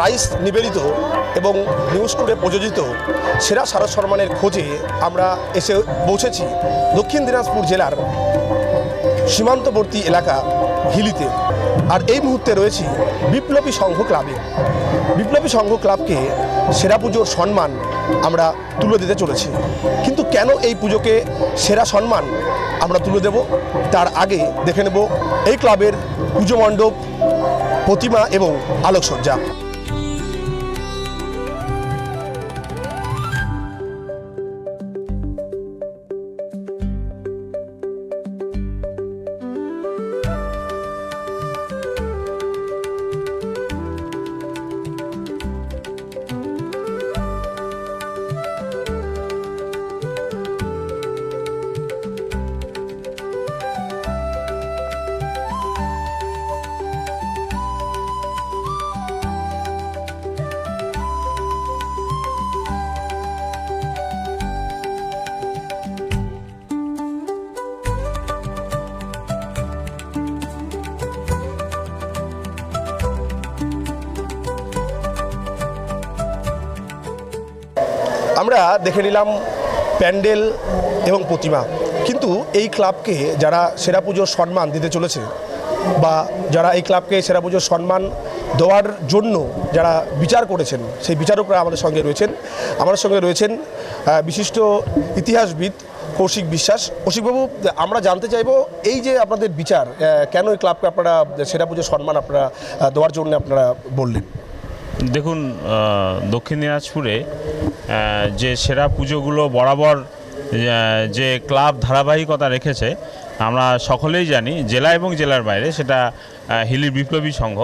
Rice নিবেদিত এবং news today প্রযোজিত সেরা শারদ সম্মানের খোঁজে আমরা এসে পৌঁছেছি দক্ষিণ দিনাজপুর জেলার সীমান্তবর্তী এলাকা হিলিতে। আর এই মুহূর্তে রয়েছি বিপ্লবী সংঘ ক্লাবে। বিপ্লবী সংঘ ক্লাবকে সেরা পুজোর সম্মান আমরা তুলে দিতে চলেছি। কিন্তু কেন এই পুজোকে সেরা সম্মান আমরা তুলে দেব? তার আগে দেখে নেব এই ক্লাবের পুজো মণ্ডপ, প্রতিমা এবং আলোকসজ্জা। আমরা দেখে নিলাম প্যান্ডেল এবং প্রতিমা। কিন্তু এই ক্লাবকে যারা সেরা পুজোর সম্মান দিতে চলেছে বা যারা এই ক্লাবকে সেরা পুজোর সম্মান দেওয়ার জন্য যারা বিচার করেছেন, সেই বিচারকরা আমাদের সঙ্গে রয়েছেন। আমাদের সঙ্গে রয়েছেন বিশিষ্ট ইতিহাসবিদ কৌশিক বিশ্বাস। কৌশিকবাবু, আমরা জানতে চাইব, এই যে আপনাদের বিচার কেন এই ক্লাবকে আপনারা সেরা পুজোর সম্মান আপনারা দেওয়ার জন্য আপনারা বললেন? দেখুন দক্ষিণ দিনাজপুরে যে সেরা পুজোগুলো বরাবর যে ক্লাব ধারাবাহিকতা রেখেছে, আমরা সকলেই জানি, জেলা এবং জেলার বাইরে, সেটা হিলির বিপ্লবী সংঘ।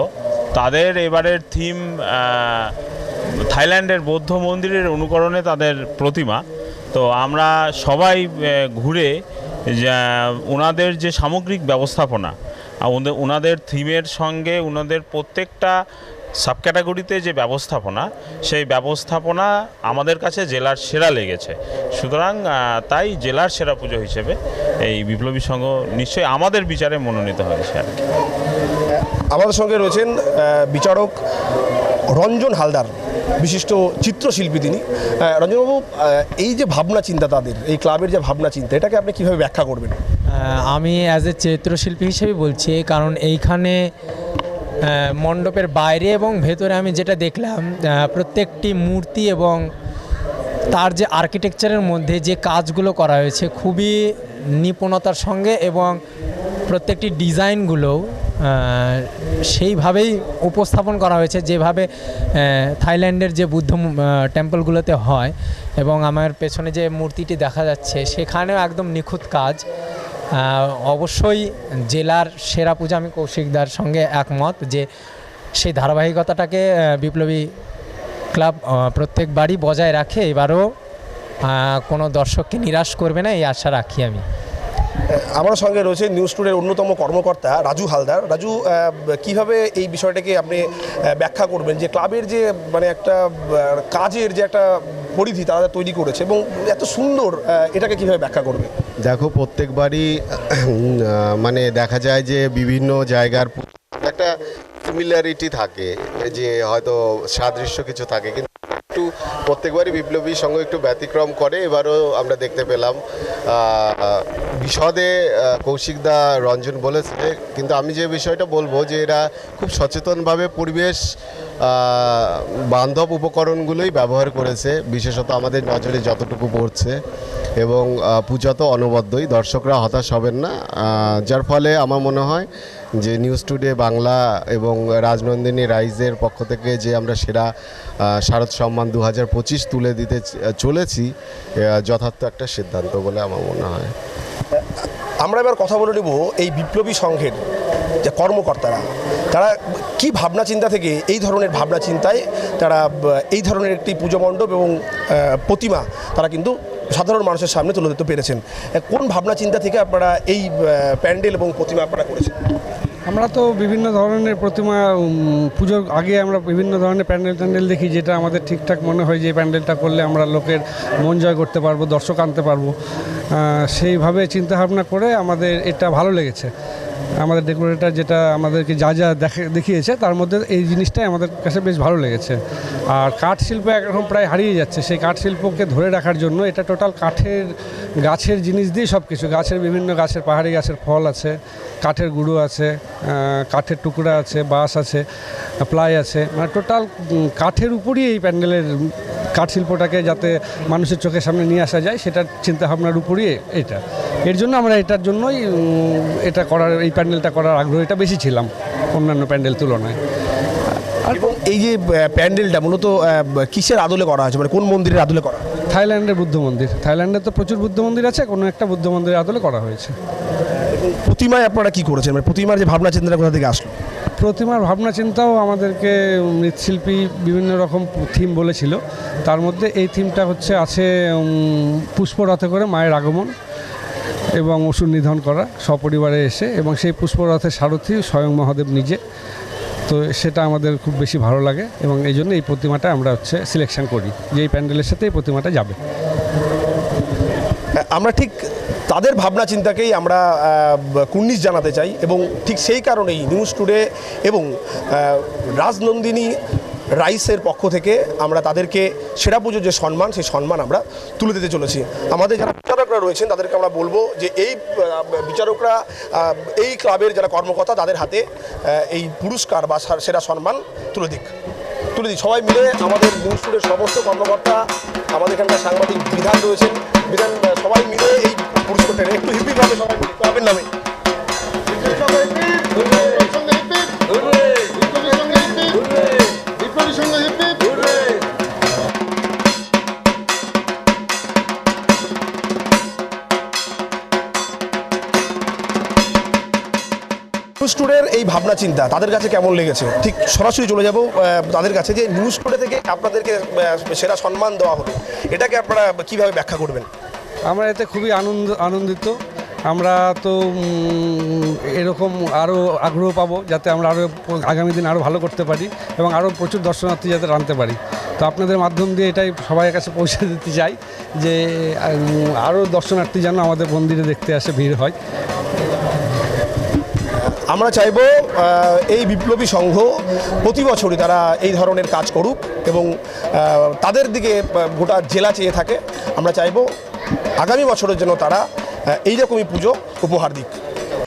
তাদের এবারের থিম থাইল্যান্ডের বৌদ্ধ মন্দিরের অনুকরণে তাদের প্রতিমা। তো আমরা সবাই ঘুরে ওনাদের যে সামগ্রিক ব্যবস্থাপনা ওনাদের থিমের সঙ্গে ওনাদের প্রত্যেকটা সাব ক্যাটাগরিতে যে ব্যবস্থাপনা সেই ব্যবস্থাপনা আমাদের কাছে জেলার সেরা লেগেছে। সুতরাং তাই জেলার সেরা পুজো হিসেবে এই বিপ্লবী সংঘ নিশ্চয়ই আমাদের বিচারে মনোনীত হয়েছে আর কি। আমাদের সঙ্গে রয়েছেন বিচারক রঞ্জন হালদার বিশিষ্ট চিত্রশিল্পী তিনি। রঞ্জনবাবু এই যে ভাবনা চিন্তা তাদের এই ক্লাবের যে ভাবনা চিন্তা এটাকে আপনি কীভাবে ব্যাখ্যা করবেন? আমি অ্যাজ এ চিত্রশিল্পী হিসেবে বলছি কারণ এইখানে মণ্ডপের বাইরে এবং ভেতরে আমি যেটা দেখলাম প্রত্যেকটি মূর্তি এবং তার যে আর্কিটেকচারের মধ্যে যে কাজগুলো করা হয়েছে খুবই নিপুণতার সঙ্গে এবং প্রত্যেকটি ডিজাইনগুলো সেইভাবেই উপস্থাপন করা হয়েছে যেভাবে থাইল্যান্ডের যে বুদ্ধ টেম্পলগুলোতে হয় এবং আমার পেছনে যে মূর্তিটি দেখা যাচ্ছে সেখানেও একদম নিখুঁত কাজ। অবশ্যই জেলার সেরা পূজা আমি কৌশিকদার সঙ্গে একমত যে সেই ধারাবাহিকতাটাকে বিপ্লবী ক্লাব প্রত্যেকবারই বজায় রাখে। এবারও কোনো দর্শককে নিরাশ করবে না, এই আশা রাখি আমি। আমার সঙ্গে রয়েছে নিউজ টুডের অন্যতম কর্মকর্তা রাজু হালদার। রাজু কীভাবে এই বিষয়টাকে আপনি ব্যাখ্যা করবেন? যে ক্লাবের যে মানে একটা কাজের যে একটা পরিধি তারা তৈরি করেছে এবং এত সুন্দর এটাকে কীভাবে ব্যাখ্যা করবে? দেখো, প্রত্যেকবারই মানে দেখা যায় যে বিভিন্ন জায়গার একটা সিমিলারিটি থাকে, যে হয়তো সাদৃশ্য কিছু থাকে, কিন্তু একটু প্রত্যেকবারই বিপ্লবীর সঙ্গে একটু ব্যতিক্রম করে, এবারও আমরা দেখতে পেলাম বিশদে কৌশিকদা রঞ্জন বলেছে, কিন্তু আমি যে বিষয়টা বলব যে এরা খুব সচেতনভাবে পরিবেশ বান্ধব উপকরণগুলোই ব্যবহার করেছে, বিশেষত আমাদের নজরে যতটুকু পড়ছে এবং পূজা তো অনবদ্যই, দর্শকরা হতাশ হবেন না। যার ফলে আমার মনে হয় যে নিউজ টুডে বাংলা এবং রাজনন্দিনী রাইজের পক্ষ থেকে যে আমরা সেরা শারদ সম্মান দু হাজার পঁচিশ তুলে দিতে চলেছি যথার্থ একটা সিদ্ধান্ত বলে আমার মনে হয়। আমরা এবার কথা বলে নেব এই বিপ্লবী সংঘের যে কর্মকর্তারা। তারা কি ভাবনা চিন্তা থেকে এই ধরনের ভাবনা চিন্তায় তারা এই ধরনের একটি পুজো মণ্ডপ এবং প্রতিমা তারা কিন্তু সাধারণ মানুষের সামনে তুলে দিতে পেরেছেন। কোন ভাবনা চিন্তা থেকে আপনারা এই প্যান্ডেল এবং প্রতিমা আপনারা করেছেন? আমরা তো বিভিন্ন ধরনের প্রতিমা পুজোর আগে আমরা বিভিন্ন ধরনের প্যান্ডেল ট্যান্ডেল দেখি, যেটা আমাদের ঠিকঠাক মনে হয় যে প্যান্ডেলটা করলে আমরা লোকের মন জয় করতে পারব, দর্শক আনতে পারব। সেইভাবে চিন্তাভাবনা করে আমাদের এটা ভালো লেগেছে। আমাদের ডেকোরেটার যেটা আমাদেরকে যা যা দেখে, দেখিয়েছে, তার মধ্যে এই জিনিসটাই আমাদের কাছে বেশ ভালো লেগেছে। আর কাঠ শিল্প এখন প্রায় হারিয়ে যাচ্ছে। সেই কাঠ শিল্পকে ধরে রাখার জন্য এটা টোটাল কাঠের, গাছের জিনিস দিয়ে সব কিছু গাছের বিভিন্ন গাছের, পাহাড়ি গাছের ফল আছে, কাঠের গুঁড়ো আছে কাঠের টুকরা আছে, বাঁশ আছে, প্লাই আছে। মানে টোটাল কাঠের উপরই এই প্যান্ডেলের কাঠ শিল্পটাকে যাতে মানুষের চোখের সামনে নিয়ে আসা যায়, সেটার চিন্তাভাবনার উপরই এটা এর জন্য আমরা এটার জন্যই এটা করার এই প্যান্ডেলটা করার আগ্রহীটা বেশি ছিলাম অন্যান্য প্যান্ডেল তুলনায়। এবং এই যে প্যান্ডেলটা মূলত কিসের আদলে করা হয়েছে? মানে কোন মন্দিরের আদলে করা? থাইল্যান্ডের বুদ্ধ মন্দির। থাইল্যান্ডে তো প্রচুর বুদ্ধ মন্দির আছে কোনো একটা বুদ্ধ মন্দিরের আদলে করা হয়েছে। প্রতিমায় আপনারা কি করেছেন? মানে প্রতিমার যে ভাবনা চিন্তা কোথা থেকে আসলো? প্রতিমার ভাবনা চিন্তাও আমাদেরকে মৃৎশিল্পী বিভিন্ন রকম থিম বলেছিল। তার মধ্যে এই থিমটা হচ্ছে আছে পুষ্পরথে করে মায়ের আগমন। এবং অসুর নিধন করা সপরিবারে এসে এবং সেই পুষ্পরথের সারথি স্বয়ং মহাদেব নিজে। তো সেটা আমাদের খুব বেশি ভালো লাগে এবং এই জন্য এই প্রতিমাটা আমরা হচ্ছে সিলেকশন করি। যে এই প্যান্ডেলের সাথে এই প্রতিমাটা যাবে। আমরা ঠিক তাদের ভাবনা চিন্তাকেই আমরা কুর্নিশ জানাতে চাই এবং ঠিক সেই কারণেই নিউজ টুডে এবং রাজনন্দিনী রাইসের পক্ষ থেকে আমরা তাদেরকে সেরা পুজোর যে সম্মান, সেই সম্মান আমরা তুলে দিতে চলেছি। আমাদের যারা বিচারকরা রয়েছেন, তাদেরকে আমরা বলব যে এই বিচারকরা এই ক্লাবের যারা কর্মকর্তা, তাদের হাতে এই পুরস্কার বা সেরা সম্মান তুলে দিক। তুলে দিই সবাই মিলে আমাদের নিউজ সমস্ত কর্মকর্তা, আমাদের এখানকার সাংবাদিক বিধান রয়েছেন। বিধান, সবাই মিলে এই পুরস্কারটা একটু হিপিভাবে সবাই ক্লাবের নামে। নিউজ টুডের এই ভাবনা চিন্তা, তাদের কাছে কেমন লেগেছে? ঠিক সরাসরি চলে যাব তাদের কাছে যে নিউজ টুডে থেকে আপনাদেরকে সেরা সম্মান দেওয়া হলো এটাকে আপনারা কীভাবে ব্যাখ্যা করবেন? আমরা এতে খুবই আনন্দ, আনন্দিত। আমরা তো এরকম আরও আগ্রহ পাবো যাতে আমরা আরও আগামী দিন আরও ভালো করতে পারি এবং আরও প্রচুর দর্শনার্থী যাতে আনতে পারি। তো আপনাদের মাধ্যম দিয়ে এটাই সবার কাছে পৌঁছে দিতে চাই যে আরও দর্শনার্থী যেন আমাদের মন্দিরে দেখতে আসে, ভিড় হয়। আমরা চাইব এই বিপ্লবী সংঘ প্রতি বছরই তারা এই ধরনের কাজ করুক এবং তাদের দিকে গোটা জেলা চেয়ে থাকে। আমরা চাইব আগামী বছরের জন্য তারা এইরকমই পুজো উপহার দিক।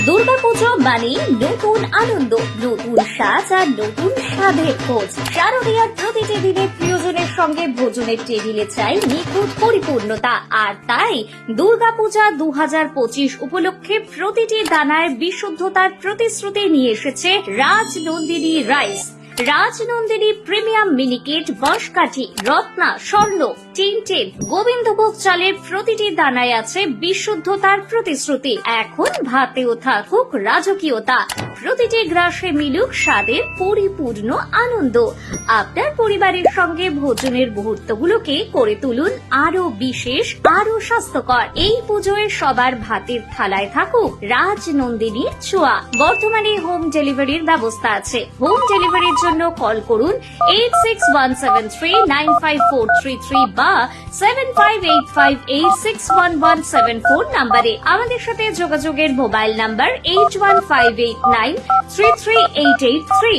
দুর্গাপুজো মানে নতুন আনন্দ, নতুন সাজ আর নতুন স্বাদের খোঁজ। শারদীয়ার প্রতিটি দিনে প্রিয়জনের সঙ্গে ভোজনের টেবিলে চাই নিখুঁত পরিপূর্ণতা। আর তাই দুর্গাপূজা দু হাজার পঁচিশ উপলক্ষে প্রতিটি দানায় বিশুদ্ধতার প্রতিশ্রুতি নিয়ে এসেছে রাজনন্দিনী রাইস। রাজনন্দিনী প্রিমিয়াম মিনিকেট, বসকাঠি, রত্না, স্বর্ণ, টিনটেন, গোবিন্দভোগ চালের প্রতিটি দানায় আছে বিশুদ্ধতার প্রতিশ্রুতি। এখন ভাতেও থাকুক রাজকীয়তা। প্রতিটি গ্রাসে মিলুক স্বাদের পরিপূর্ণ আনন্দ। আপনার পরিবারের সঙ্গে ভোজনের মুহূর্তগুলোকে করে তুলুন আরও বিশেষ আরও স্বাস্থ্যকর। এই পুজোয় সবার ভাতের থালায় থাকুক রাজনন্দিনীর ছোঁয়া। বর্তমানে হোম ডেলিভারির ব্যবস্থা আছে। হোম ডেলিভারির জন্য কল করুন eight six one seven three nine five four three three বা seven five eight five eight six one one seven four নাম্বারে আমাদের সাথে যোগাযোগের mobile number eight one five eight nine three three eight eight three